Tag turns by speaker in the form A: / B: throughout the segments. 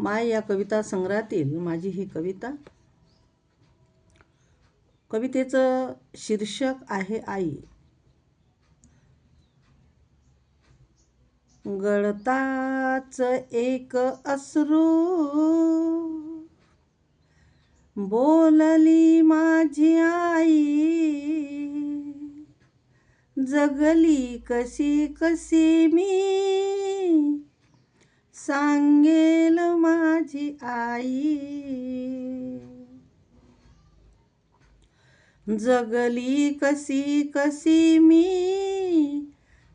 A: माय या कविता संग्रहातील माझी ही कविता. कवितेचं शीर्षक आहे आई. गळताच एक असरू बोलली माझी आई. जगली कशी कशी मी सांगेल माझी आई. जगली कशी कशी मी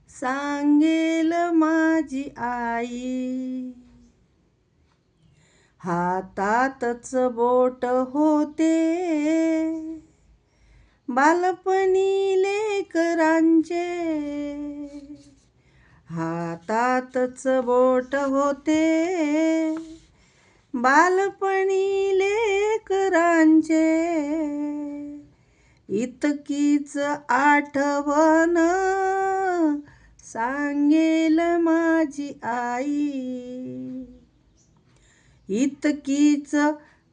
A: सांगेल माझी आई. हातातच बोट होते. बालपणी लेकरांचे. हातातच बोट होते. बालपणी लेकरांचे. इतकीच आठवण सांगेल माझी आई. इतकीच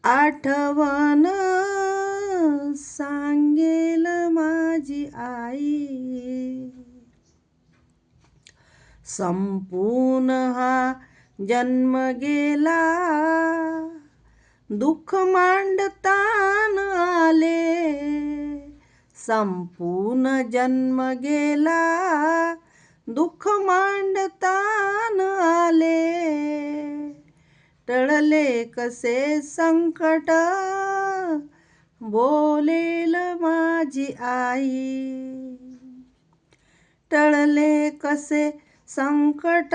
A: आठवण सांगेल माझी आई. संपून हा जन्म गेला. दुःख मांडतान आले. संपून जन्म गेला. दुःख मांडतान आले. टळले कसे संकट? बोलेल माझी आई. टळले कसे संकट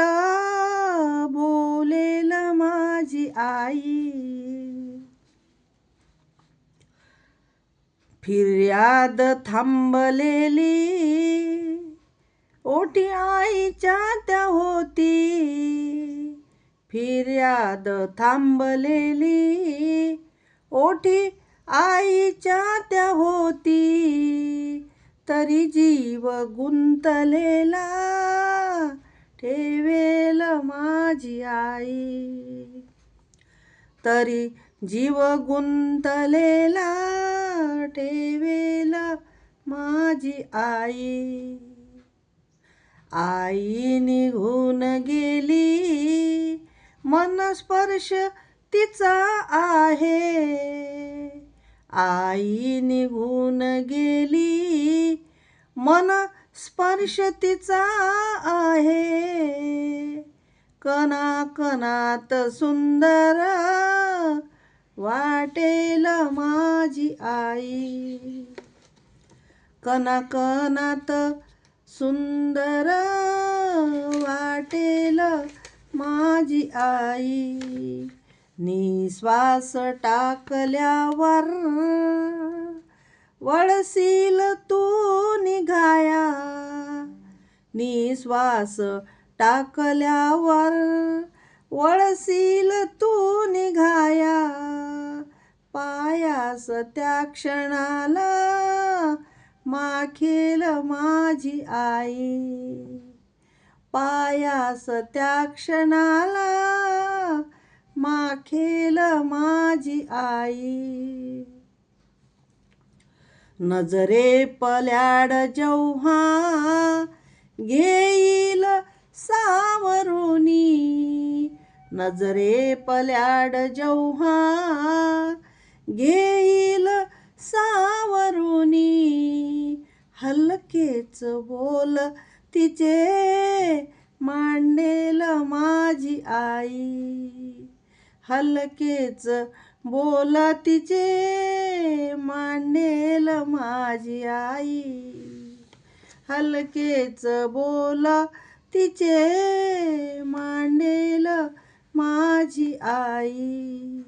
A: बोलेल माझी आई. फिर्याद थांबलेली. ओटी आईच्या त्या होती. फिर्याद थांबलेली. ओठी आईच्या त्या होती. तरी जीव गुंतलेला. तरी जीव गुंतलेला ठेवेला माझी आई. आई निघून गेली मनस्पर्श तिचा आहे. आई निघून गेली मन स्पर्श तिचा आहे. कणाकणात सुंदर वाटेल माझी आई. कनकनात सुंदर वाटेल माझी आई. निश्वास टाकल्यावर वळसील तू निघाया. निश्वास टाकल्यावर वळसील तू निघाया. पायास त्या क्षणाला माखेल माझी आई. पायास त्या क्षणाला माखेल माझी आई. नजरे पल्याड जेव्हा घेईल सावरुनी नजरे पल्याड जेव्हा घेईल सावरुनी. हलकेच बोल तिचे मांडेल माझी आई. हलकेच बोल तिचे मांडेल माझी आई. हलकेच बोल तिचे माझी आई.